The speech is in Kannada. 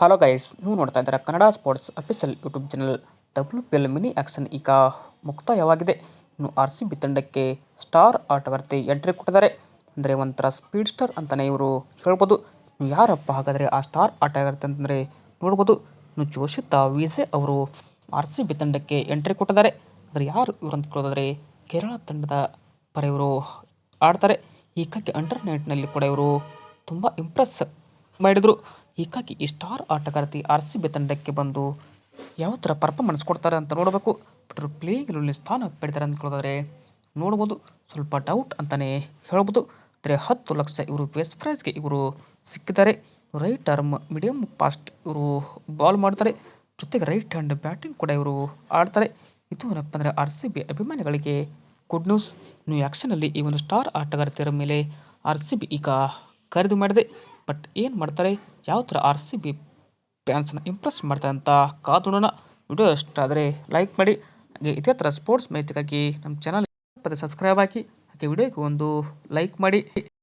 ಹಲೋ ಗೈಸ್ ನೀವು ನೋಡ್ತಾ ಇದ್ದೀರಾ Kannada sports official YouTube channel W P L mini auction ಈಗ ಮುಕ್ತಾಯವಾಗಿದೆ. ಇನ್ನು ಆರ್ ಸಿ ಬಿ ತಂಡಕ್ಕೆ ಸ್ಟಾರ್ ಆಟಗಾರ್ತಿ ಎಂಟ್ರಿ ಕೊಟ್ಟಿದ್ದಾರೆ. ಅಂದರೆ ಒಂಥರ ಸ್ಪೀಡ್ ಸ್ಟಾರ್ ಅಂತಲೇ ಇವರು ಹೇಳ್ಬೋದು. ಯಾರಪ್ಪ ಹಾಗಾದರೆ ಆ ಸ್ಟಾರ್ ಆಟಗಾರ್ತಿ ಅಂತಂದರೆ ನೋಡ್ಬೋದು. ಇನ್ನು ಜೋಶಿತ ವಿಜೆ ಅವರು ಆರ್ ಸಿ ಬಿ ತಂಡಕ್ಕೆ ಎಂಟ್ರಿ ಕೊಟ್ಟಿದ್ದಾರೆ. ಅಂದರೆ ಯಾರು ಇವರು ಅಂತ ಕೇಳೋದಾದರೆ ಕೇರಳ ತಂಡದ ಪರ ಇವರು ಆಡ್ತಾರೆ. ಈಕಕ್ಕೆ ಅಂಡರ್ ನೈಟ್ನಲ್ಲಿ ಕೂಡ ಇವರು ತುಂಬ ಇಂಪ್ರೆಸ್ ಮಾಡಿದರು. ಹೀಗಾಗಿ ಈ ಸ್ಟಾರ್ ಆಟಗಾರತಿ ಆರ್ ಸಿ ಬಿ ತಂಡಕ್ಕೆ ಬಂದು ಯಾವ ಥರ ಪರ್ಫಾರ್ಮೆನ್ಸ್ ಕೊಡ್ತಾರೆ ಅಂತ ನೋಡಬೇಕು. ಬಟ್ ಪ್ಲೇಯಿಂಗ್ ಪ್ಲೇಯಲ್ಲಿ ಸ್ಥಾನ ಪಡಿತಾರೆ ಅಂತ ಕೇಳೋದಾದ್ರೆ ನೋಡ್ಬೋದು. ಸ್ವಲ್ಪ ಡೌಟ್ ಅಂತಲೇ ಹೇಳ್ಬೋದು. ಅಂದರೆ ಹತ್ತು ಲಕ್ಷ ಇವರು ಬೇಸ್ ಪ್ರೈಸ್ಗೆ ಇವರು ಸಿಕ್ಕಿದ್ದಾರೆ. ರೈಟ್ ಆರ್ಮ್ ಮೀಡಿಯಮ್ ಫಾಸ್ಟ್ ಇವರು ಬಾಲ್ ಮಾಡ್ತಾರೆ. ಜೊತೆಗೆ ರೈಟ್ ಹ್ಯಾಂಡ್ ಬ್ಯಾಟಿಂಗ್ ಕೂಡ ಇವರು ಆಡ್ತಾರೆ. ಇದು ಏನಪ್ಪ ಅಂದರೆ ಆರ್ ಸಿ ಬಿ ಅಭಿಮಾನಿಗಳಿಗೆ ಗುಡ್ ನ್ಯೂಸ್ ಇನ್ನು ಆ್ಯಕ್ಷನಲ್ಲಿ ಈ ಒಂದು ಸ್ಟಾರ್ ಆಟಗಾರ್ತಿಯರ ಮೇಲೆ ಆರ್ ಸಿ ಬಿ ಈಗ ಖರೀದಿ ಮಾಡಿದೆ. ಬಟ್ ಏನು ಮಾಡ್ತಾರೆ? ಯಾವ ಥರ ಆರ್ ಸಿ ಬಿ ಫ್ಯಾನ್ಸನ್ನು ಇಂಪ್ರೆಸ್ ಮಾಡ್ತಾರೆ ಅಂತ ಕಾದು ನೋಡೋಣ. ವಿಡಿಯೋ ಇಷ್ಟ ಆದರೆ ಲೈಕ್ ಮಾಡಿ. ಹಾಗೆ ಇದೇ ಥರ ಸ್ಪೋರ್ಟ್ಸ್ ಮಾಹಿತಿಗಾಗಿ ನಮ್ಮ ಚಾನಲ್ ಪದೇ ಸಬ್ಸ್ಕ್ರೈಬ್ ಹಾಕಿ ಹಾಗೆ ವಿಡಿಯೋಗೆ ಒಂದು ಲೈಕ್ ಮಾಡಿ.